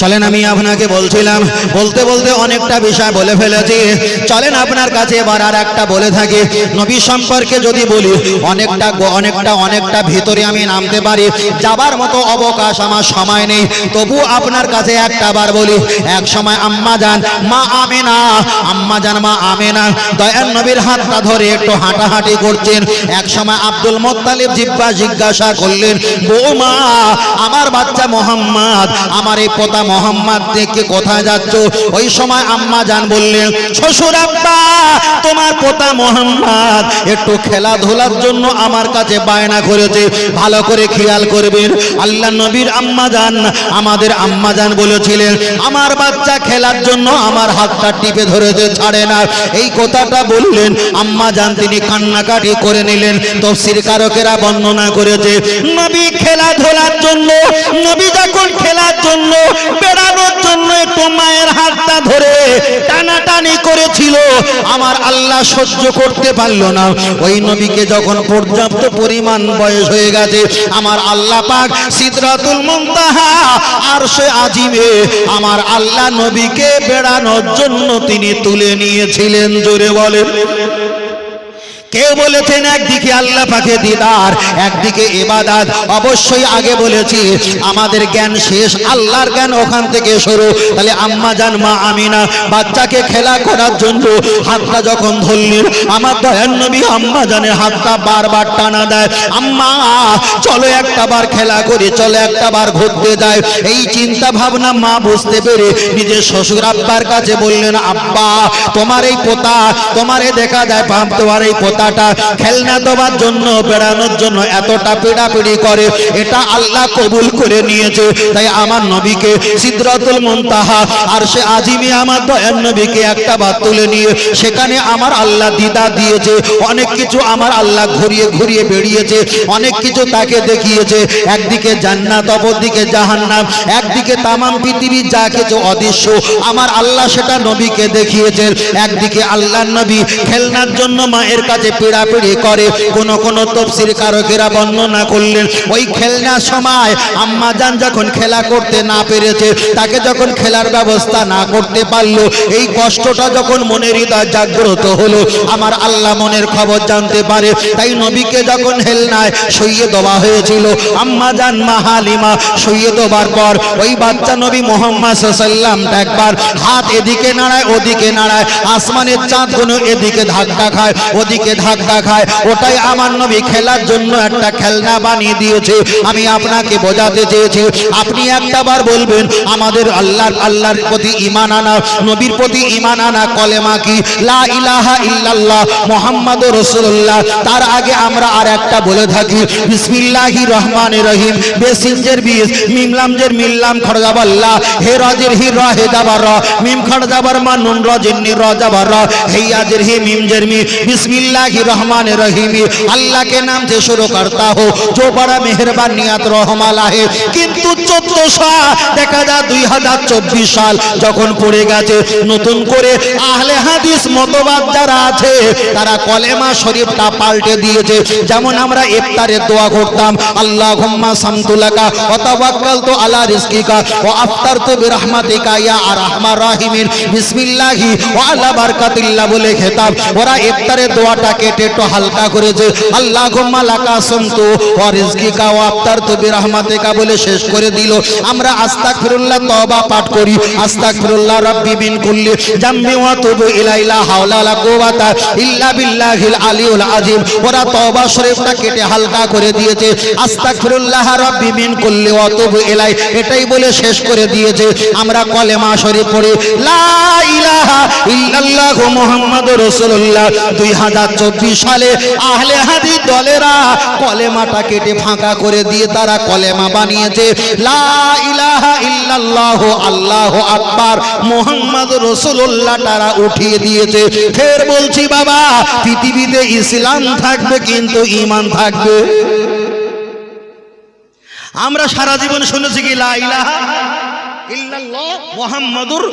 চলেন আমি আপনাকে বলছিলাম, বলতে বলতে অনেকটা বিষয় বলে ফেলেছি। চলেন আপনার কাছে এবার আর একটা বলে থাকি। নবী সম্পর্কে যদি বলি, অনেকটা অনেকটা অনেকটা ভিতরে আমি নামতে পারি। যাবার মতো অবকাশ আমার সময় নেই। তবু আপনার কাছে একটা বার বলি, এক সময় আম্মা যান, মা আমেনা, আম্মা যান, মা আমেনা। দয়ার নবীর হাতটা ধরে একটু হাঁটাহাঁটি করছেন। এক সময় আব্দুল মোত্তালিব জিব্বা জিজ্ঞাসা করলেন, বৌমা, আমার বাচ্চা মোহাম্মদ, আমার এই পোতা মোহাম্মদ দেখে কোথায় যাচ্ছ? ওই সময় আম্মা যান বললেন, শ্বশুর আব্বা, তোমার পোতা মোহাম্মদ একটু খেলাধুলার জন্য আমার কাছে বায়না করেছে। ভালো করে খেয়াল করবেন। আল্লাহ নবীর আম্মা যান আমাদের আম্মা যান বলেছিলেন, আমার বাচ্চা খেলার জন্য আমার হাতটা টিপে ধরেছে, ছাড়ে না। এই কথাটা বললেন, আম্মা যান তিনি কান্নাকাটি করে নিলেন, তফসির কারকেরা বর্ণনা করেছে, নবী খেলাধুলার জন্য, নবী যখন খেলার জন্য বেড়ানোর জন্য একটু মায়ের হাতটা ধরে টানাটানি করেছিল। আমার আল্লাহ সহ্য করতে পারল না। ওই নবীকে যখন পর্যাপ্ত পরিমাণ বয়স হয়ে গেছে, আমার আল্লাহ পাক সিদরাতুল মুনতাহা আর সে আজিমে আমার আল্লাহ নবীকে বেড়ানোর জন্য তিনি তুলে নিয়েছিলেন। জোরে বলেন। কেউ বলেছেন, একদিকে আল্লাহ পাকে দিদার, একদিকে এবাদাত অবশ্যই আগে বলেছি, আমাদের জ্ঞান শেষ, আল্লাহর জ্ঞান ওখান থেকে শুরু। তাহলে আম্মা জান, মা আমিনা, বাচ্চাকে খেলা করার জন্য হাতটা যখন ধরলেন, আমার দয়ার নবী আম্মা জানের হাতটা বারবার টানা দেয়, আম্মা, চলো একটা বার খেলা করি, চলো একটা বার ঘুরতে যায় এই চিন্তা ভাবনা মা বুঝতে পেরে নিজের শ্বশুর আব্বার কাছে বললেন, আব্বা, তোমার এই পোতা, তোমারে দেখা যায় তোমার এই পোতাটা খেলনা দেওয়ার জন্য, বেড়ানোর জন্য এতটা পিড়াপিড়ি করে, এটা আল্লাহ কবুল করে নিয়েছে। তাই আমার নবীকে সিদ্রাতুল মুনতাহা আর সে আজিমি আমার দয়ার নবীকে একটা বার তুলে নিয়ে, সেখানে আমার আল্লাহ দিদা দিয়েছে, অনেক কিছু আমার আল্লাহ ঘুরিয়ে ঘুরিয়ে বেরিয়েছে অনেক কিছু তাকে দেখিয়েছে। একদিকে জান্নাত, অপরদিকে জাহান্নাম, একদিকে তামাম পৃথিবী যা কিছু অদৃশ্য, আমার আল্লাহ সেটা নবীকে দেখিয়েছেন। একদিকে আল্লাহ নবী খেলনার জন্য মায়ের কাছে পিড়াপিড়ি করে, কোন কোন তফসির কারকেরা বর্ণনা করলেন, ওই খেলনার সময় আম্মা যান যখন খেলা করতে না পেরেছে, তাকে যখন খেলার ব্যবস্থা না করতে পারল, এই কষ্টটা যখন মনের হৃদয় জাগ্রত হলো, আমার আল্লাহ মনের খবর জানতে পারে, তাই নবীকে যখন হেলনায় সইয়ে দেওয়া হয়েছিল, আম্মা যান মা হালিমা সইয়ে দেওয়ার পর, ওই বাচ্চা নবী মোহাম্মদ সাল্লাম একবার হাত এদিকে নাড়ায়, ওদিকে নাড়ায়, আসমানের চাঁদ কোনো এদিকে ধাক্কা খায়, ওদিকে ধাক্কা খায়। ওটাই আমার নবী খেলার জন্য একটা খেলনা বানিয়ে দিয়েছে। আমি আপনাকে বোঝাতে চেয়েছি, আপনি একটাবার বলবেন, আমাদের আল্লাহর আল্লাহর প্রতি ইমান আনা, নবীর প্রতি ইমান আনা কলেমা কি? লা ইলাহা ইল্লাল্লাহ মোহাম্মদ রসুল্লাহ তার আগে আমরা আর একটা বলে থাকি, বিসমিল্লাহি রহমান রহিম, বেসিনজের বিস মিমলামজের মিল্লাম খড়জাবাল্লাহ হে রজের হি রহে দাবার মিম খড়জাবার মা, নুন রজের নি রজাবার হে আজের হি মিমজের মি, বিসমিল্লাহ जरमी बिस्मिल्लाहिर रहमानिर रहीम अल्लाह के नाम से शुरू करता हो जो बड़ा मेहरबान नियत रहमाला है কিন্তু চোদ্দশো দেখা যায় দুই হাজার চব্বিশ সাল যখন পড়ে গেছে নতুন করে আহলে হাদিস মতবাদ যারা আছে তারা কলেমা শরীফটা পাল্টে দিয়েছে যেমন আমরা ইফতারের দোয়া করতাম আল্লাহ হুম্মা সামতুলাকা ও তাওয়াক্কালতু আলা রিজকিকা ও আফতারতু বিরহমাতিকা ইয়া আরহামার রাহিমিন বিসমিল্লাহি ওয়া আলা বারকাতিল্লাহ বলে খেতাব ওরা ইফতারের দোয়াটা কেটে একটু হালকা করেছে আল্লাহ হুম্মা লাকা সামতু। ওয়া রিজকিকা ওয়া আফতারতু বিরহমাতিকা বলে শেষ করে দিল। আমরা আস্তাগফিরুল্লাহ তওবা পাঠ করি। আস্তাগফিরুল্লাহ রাব্বি মিন কুল্লি জামবি ওয়া তুবু ইলাইলা হাওলা লা কুওয়াতা ইল্লা বিল্লাহিল আলিউল ওরা তওবা শরীফটা কেটে হালকা করে দিয়েছে। আস্তাগফিরুল্লাহ রাব্বি মিন কুল্লি ওয়া তুবু ইলাই। এটাই বলে শেষ করে দিয়েছে। আমরা কলেমা শরীফ পড়ি, লা ইলাহা ইল্লাল্লাহু মুহাম্মাদুর রাসূলুল্লাহ। 2024 সালে আহলে হাদিস দলেরা কলেমাটা কেটে ফাঁকা করে দিয়ে তারা কলেমা বানিয়েছে। আল্লাহু আকবার মুহাম্মাদুর রাসূলুল্লাহ তারা উঠিয়ে দিয়েছে। ফের বলছি, বাবা, পৃথিবীতে ইসলাম থাকবে কিন্তু ঈমান থাকবে। আমরা সারা জীবন শুনেছি কি লা মুহাম্মাদুর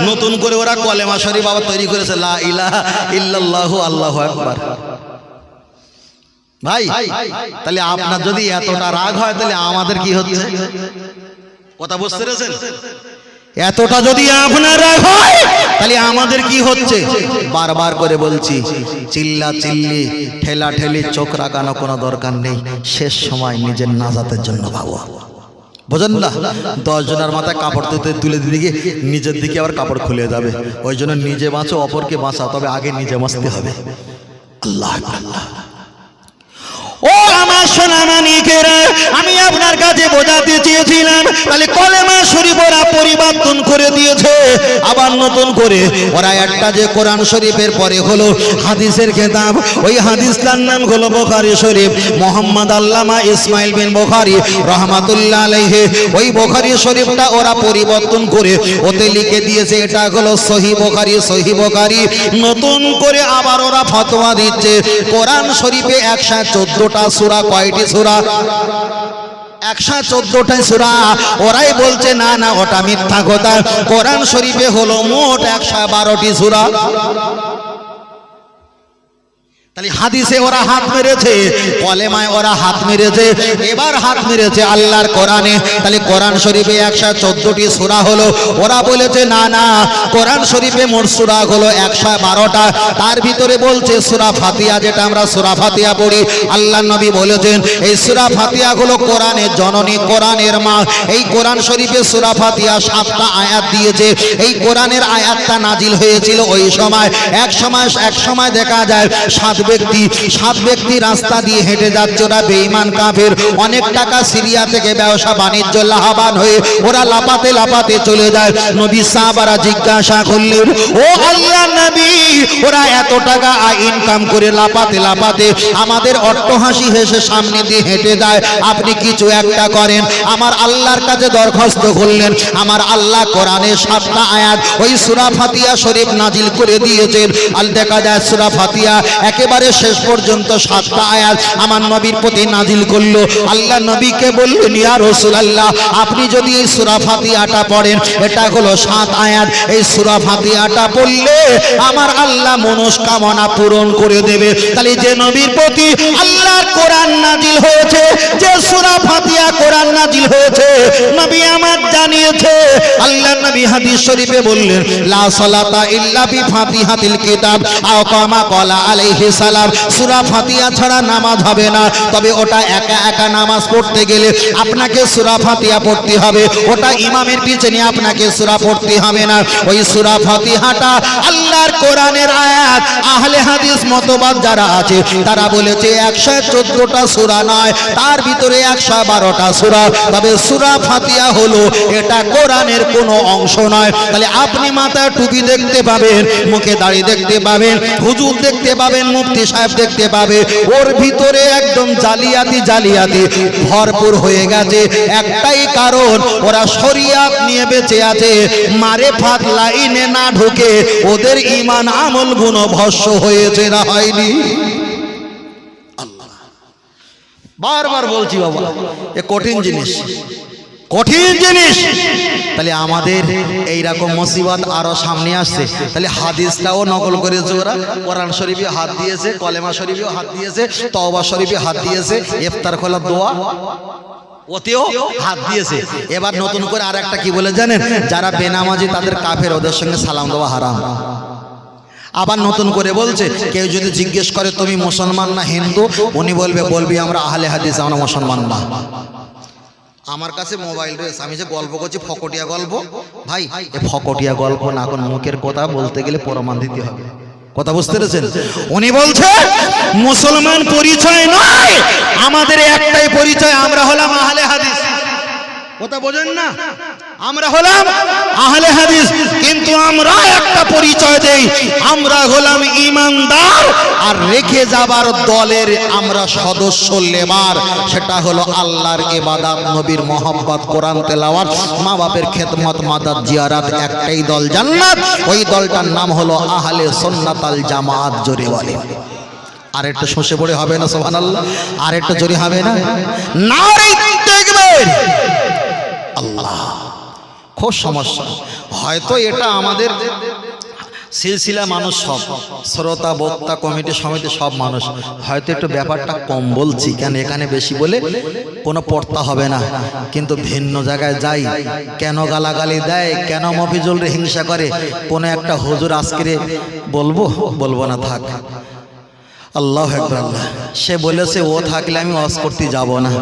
নতুন করে ওরা কলেমা শরীফ বাবা তৈরি করেছে লা ইলাহা ইল্লাল্লাহু আল্লাহু আকবার। ভাই তাহলে আপনার যদি এতটা রাগ হয় তাহলে আমাদের কি হচ্ছে? কথা বুঝতে পেরেছেন? এতটা যদি আপনার হয়, তাহলে আমাদের কি হচ্ছে? বারবার করে বলছি, চিল্লা চিল্লি, ঠেলা ঠেলি, চোখ রাগানো কোনো দরকার নেই। শেষ সময় নিজের নাজাতের জন্য ভাবো বোঝেন না? দশ জনের মাথায় কাপড় তুলতে তুলে দিতে গিয়ে নিজের দিকে আবার কাপড় খুলে যাবে। ওই জন্য নিজে বাঁচো, অপরকে বাঁচাও, তবে আগে নিজে বাঁচতে হবে। আল্লাহ আল্লাহ ও আমার আমি আপনার কাছে বোঝাতে চেয়েছিলাম। তাহলে কলেমা শরীফ ওরা পরিবর্তন করে দিয়েছে। আবার নতুন করে। ওরা একটা যে কোরআন শরীফের পরে হলো হাদিসের খেতাব। ওই হাদিসটার নাম হলো বোখারি শরীফ। মোহাম্মদ আল্লামা ইসমাইল বিন বোখারি রহমাতুল্লাহ আলাইহে। ওই বোখারি শরীফটা ওরা পরিবর্তন করে ওতে লিখে দিয়েছে, এটা হলো সহি বোখারি সহি বোখারি। নতুন করে আবার ওরা ফতোয়া দিচ্ছে। কোরআন শরীফে একশো চোদ্দটা সুরা, কয়টি সুরা? একশো চোদ্দটা সুরা, ওরাই বলছে, না না, ওটা মিথ্যা কথা। কোরআন শরীফে হলো মোট একশো বারোটি সুরা। তাহলে হাদিসে ওরা হাত মেরেছে, কলেমায় ওরা হাত মেরেছে, এবার হাত মেরেছে আল্লাহর কোরআনে। তাহলে কোরআন শরীফে একশো চোদ্দটি সুরা হলো। ওরা বলেছে, না না, কোরআন শরীফে মোট সুরা হলো একশো বারোটা। তার ভিতরে বলছে, সুরা ফাতিয়া যেটা আমরা সুরা ফাতিয়া পড়ি। আল্লাহ নবী বলেছেন, এই সুরা ফাতিয়া হলো কোরআনের জননী, কোরআনের মা। এই কোরআন শরীফে সুরা ফাতিয়া সাতটা আয়াত দিয়েছে। এই কোরআনের আয়াতটা নাজিল হয়েছিল ওই সময়। এক সময় এক সময় দেখা যায়, সাত ব্যক্তি, সাত ব্যক্তি রাস্তা দিয়ে হেঁটে যাচ্ছে ওরা বেঈমান কাফের। অনেক টাকা সিরিয়া থেকে ব্যবসা, বাণিজ্য, লাভবান হয়ে ওরা লাপাতে লাপাতে চলে যায়। নবী সাহাবারা জিজ্ঞাসা করলেন, ও আল্লাহ নবী, ওরা এত টাকা ইনকাম করে লাপাতে লাপাতে আমাদের অট্টহাসি হেসে সামনে দিয়ে হেঁটে যায়। আপনি কিছু একটা করেন। আমার আল্লাহর কাছে দরখাস্ত করলেন, আমার আল্লাহ কোরআনের সাতটা আয়াত ওই সুরা ফাতিয়া শরীফ নাজিল করে দিয়েছেন। আল দেখা যায় সুরা ফাতিয়া একেবারে শেষ পর্যন্ত সাতটা আয়াত আমার নবীর প্রতি নাজিল করল। আল্লাহ নবীকে বললেন, ইয়া রসুল আল্লাহ আপনি যদি এই সুরা ফাতিয়াটা পড়েন, এটা হলো সাত আয়াত। এই সুরা ফাতিয়াটা পড়লে আমার আল্লাহ মনস্কামনা পূরণ করে দেবে। তাহলে যে নবীর প্রতি আল্লাহর কোরআন নাজিল হয়েছে, যে সুরা ফাতিয়া কোরআন নাজিল হয়েছে, নবী আমার জানিয়েছে। আল্লাহ নবী হাদিস শরীফে বললেন, লা সালাতা ইল্লা বি ফাতিহাতিল কিতাব, আও কামা ক্বালা আলাইহিস সালাম। সূরা ফাতিহা ছাড়া নামাজ হবে না। তবে ওটা একা একা নামাজ পড়তে গেলে আপনাকে সূরা ফাতিহা পড়তে হবে। ওটা ইমামের পিছনে আপনাকে সুরা পড়তে হবে না। ওই সূরা ফাতিহাটা আল্লাহর কোরআনের আয়াত, আহলে হাদিস মতবাদ যারা আছে, তারা বলেছে একশো চোদ্দটা সূরা নয়, তার ভিতরে একশো বারোটা সূরা। তবে সূরা ফাতিহা হলো এটা কোরআনের কোনো অংশ নয়। তাহলে আপনি মাথায় টুপি দেখতে পাবেন, মুখে দাড়ি দেখতে পাবেন, হুজুর দেখতে পাবেন মুফতি সাহেব দেখতে পাবে, ওর ভিতরে একদম জালিয়াতি জালিয়াতি ভরপুর হয়ে গেছে। একটাই কারণ, ওরা শরিয়াত নিয়ে বেঁচে আছে। মারে ফাত লাইনে না ঢুকে ওদের ইমান আমল গুণ ভস্য হয়েছে না হয়নি? বারবার বলছি বাবা, এ কঠিন জিনিস। কঠিন জিনিস। তাহলে আমাদের এইরকম মুসিবত আরও সামনে আসছে। তাহলে হাদিসটাও নকল করেছে ওরা। কোরআন শরীফে হাত দিয়েছে, কলেমা শরীফেও হাত দিয়েছে, তওবা শরীফে হাত দিয়েছে, ইফতার খোলা দোয়া ওতেও হাত দিয়েছে। এবার নতুন করে আর একটা কি বলে জানেন? যারা বেনামাজি, তাদের কাফের, ওদের সঙ্গে সালাম দেওয়া হারাম। আবার নতুন করে বলছে, কেউ যদি জিজ্ঞেস করে, তুমি মুসলমান না হিন্দু? উনি বলবে, বলবি আমরা আহলে হাদিস, আমরা মুসলমান না। আমার কাছে মোবাইল রয়েছে। আমি যে গল্প করছি ফকটিয়া গল্প। ভাই এ ফকটিয়া গল্প না এখন মুখের কথা বলতে গেলে প্রমাণ দিতে হবে। কথা বুঝতে পেরেছেন? উনি বলছে মুসলমান পরিচয় নয় আমাদের একটাই পরিচয় আমরা হলাম আহলে হাদিস। কথা বোঝেন না? আমরা হলাম আহলে হাদিস, কিন্তু আমরা একটা পরিচয় দেই। আমরা হলাম ইমানদার আর রেখে যাবার দলের আমরা সদস্য লেবার। সেটা হলো আল্লাহর ইবাদত, নবীর মোহাম্মত কোরআন তেলাওয়াত মা বাপের খেদমত, মাদার জিয়ারাত, একটাই দল জান্নাত। ওই দলটার নাম হলো আহলে সুন্নাতাল জামাত, জোরে বলে। আর একটু শোষে পড়ে হবে না সোহান আল্লাহ আর একটু জোরে হবে না? নারী দেখবেন আল্লাহ। খুব সমস্যা। হয়তো এটা আমাদের সিলসিলা মানুষ সব, শ্রোতা, বক্তা, কমিটি সমিতি সব মানুষ। হয়তো একটু ব্যাপারটা কম বলছি কেন এখানে বেশি বলে কোনো পড়তা হবে না। কিন্তু ভিন্ন জায়গায় যাই, কেন গালাগালি দেয়, কেন মফিজুল রে হিংসা করে, কোনো একটা হুজুর আজকে বলব? বলব না, থাক। আল্লাহ একবার আল্লাহ। সে বলেছে, ও থাকলে আমি অস করতে যাব না।